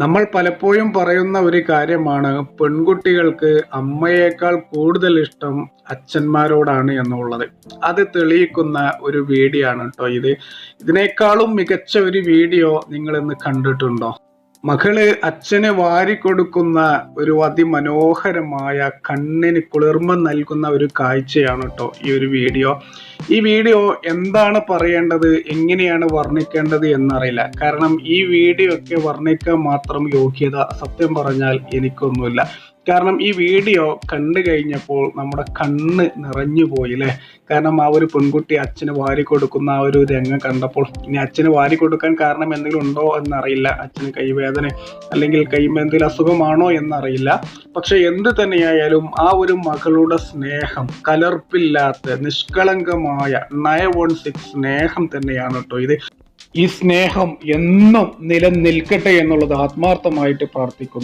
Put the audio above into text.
നമ്മൾ പലപ്പോഴും പറയുന്ന ഒരു കാര്യമാണ് പെൺകുട്ടികൾക്ക് അമ്മയേക്കാൾ കൂടുതൽ ഇഷ്ടം അച്ഛന്മാരോടാണ് എന്നുള്ളത്. അത് തെളിയിക്കുന്ന ഒരു വീഡിയോ ആണ് കേട്ടോ ഇത്. ഇതിനേക്കാളും മികച്ച ഒരു വീഡിയോ നിങ്ങൾ ഇന്ന് കണ്ടിട്ടുണ്ടോ? മകൾ അച്ഛന് വാരിക്കൊടുക്കുന്ന ഒരു അതിമനോഹരമായ കണ്ണിന് കുളിർമ നൽകുന്ന ഒരു കാഴ്ചയാണ് കേട്ടോ ഈ ഒരു വീഡിയോ. ഈ വീഡിയോ എന്താണ് പറയേണ്ടത് എങ്ങനെയാണ് വർണിക്കേണ്ടത് എന്നറിയില്ല. കാരണം ഈ വീഡിയോ ഒക്കെ വർണിക്കാൻ മാത്രം യോഗ്യത സത്യം പറഞ്ഞാൽ എനിക്കൊന്നുമില്ല. കാരണം ഈ വീഡിയോ കണ്ടു കഴിഞ്ഞപ്പോൾ നമ്മുടെ കണ്ണ് നിറഞ്ഞു പോയില്ലേ? കാരണം ആ ഒരു പെൺകുട്ടി അച്ഛന് വാരി കൊടുക്കുന്ന ആ ഒരു രംഗം കണ്ടപ്പോൾ ഇനി അച്ഛന് വാരി കൊടുക്കാൻ കാരണം എന്തെങ്കിലും ഉണ്ടോ എന്നറിയില്ല. അച്ഛന് കൈവേദന അല്ലെങ്കിൽ കൈ എന്തെങ്കിലും അസുഖമാണോ എന്നറിയില്ല. പക്ഷെ എന്ത് തന്നെയായാലും ആ ഒരു മകളുടെ സ്നേഹം കലർപ്പില്ലാത്ത നിഷ്കളങ്കമായ നയ വൺ സിക്സ് സ്നേഹം തന്നെയാണ് കേട്ടോ ഇത്. ഈ സ്നേഹം എന്നും നിലനിൽക്കട്ടെ എന്നുള്ളത് ആത്മാർത്ഥമായിട്ട് പ്രാർത്ഥിക്കുന്നു.